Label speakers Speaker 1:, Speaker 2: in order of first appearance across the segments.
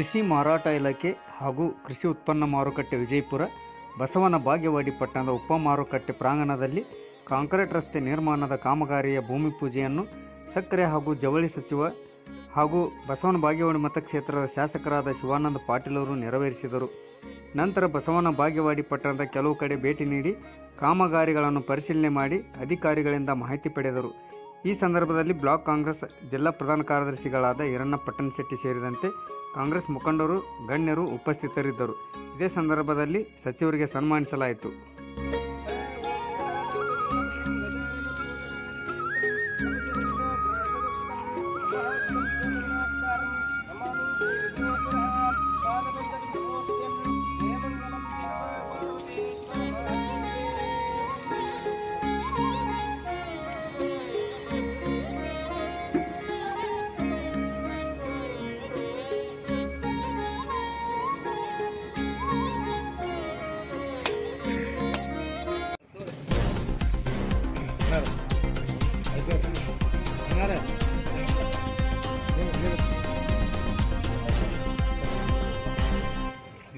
Speaker 1: ಕೃಷಿ ಮಾರಾಟ ಇಲಾಖೆ ಹಾಗೂ ಕೃಷಿ ಉತ್ಪನ್ನ ಮಾರುಕಟ್ಟೆ ವಿಜಯಪುರ, ಬಸವನ ಭಾಗ್ಯವಾಡಿ ಪಟ್ಟಣದ ಉಪ ಮಾರುಕಟ್ಟೆ ಪ್ರಾಂಗಣದಲ್ಲಿ ಕಾಂಕ್ರೀಟ್ ರಸ್ತೆ ನಿರ್ಮಾಣದ ಕಾಮಗಾರಿಯ ಭೂಮಿ ಪೂಜೆಯನ್ನು ಸಕ್ಕರೆ ಹಾಗೂ ಜವಳಿ ಸಚಿವ ಹಾಗೂ ಬಸವನ ಭಾಗ್ಯವಾಡಿ ಮತಕ್ಷೇತ್ರದ ಶಾಸಕರಾದ ಶಿವಾನಂದ ಪಾಟೀಲ್ ಅವರು ನೆರವೇರಿಸಿದರು. ನಂತರ ಬಸವನ ಭಾಗ್ಯವಾಡಿ ಪಟ್ಟಣದ ಕೆಲವು ಕಡೆ ಭೇಟಿ ನೀಡಿ ಕಾಮಗಾರಿಗಳನ್ನು ಪರಿಶೀಲನೆ ಮಾಡಿ ಅಧಿಕಾರಿಗಳಿಂದ ಮಾಹಿತಿ ಪಡೆದರು. ಈ ಸಂದರ್ಭದಲ್ಲಿ ಬ್ಲಾಕ್ ಕಾಂಗ್ರೆಸ್ ಜಿಲ್ಲಾ ಪ್ರಧಾನ ಕಾರ್ಯದರ್ಶಿಗಳಾದ ಈರಣ್ಣ ಪಟ್ಟಣಶೆಟ್ಟಿ ಸೇರಿದಂತೆ ಕಾಂಗ್ರೆಸ್ ಮುಖಂಡರು, ಗಣ್ಯರು ಉಪಸ್ಥಿತರಿದ್ದರು. ಇದೇ ಸಂದರ್ಭದಲ್ಲಿ ಸಚಿವರಿಗೆ ಸನ್ಮಾನಿಸಲಾಯಿತು.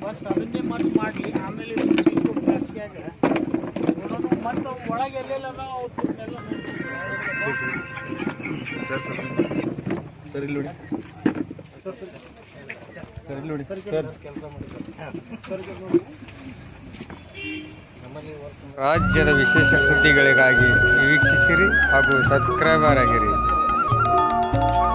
Speaker 2: ಫಸ್ಟ್ ಅದನ್ನೇ ಮತ್ತೆ ಮಾಡಲಿ ಆಮೇಲೆ ಮತ್ತೆ ನೋಡೋಣ ಒಳಗೆ ಎಲ್ಲೆಲ್ಲ ಅವನ್ನೆಲ್ಲ
Speaker 3: ಸರ್ ಸರ್ ಸರ್ ಇಲ್ಲಿ ನೋಡಿ ನೋಡಿ ಸರ್
Speaker 1: ರಾಜ್ಯದ ವಿಶೇಷ ಸುದ್ದಿಗಳಿಗಾಗಿ ವೀಕ್ಷಿಸಿರಿ ಹಾಗೂ ಸಬ್ಸ್ಕ್ರೈಬರ್ ಆಗಿರಿ. Bye.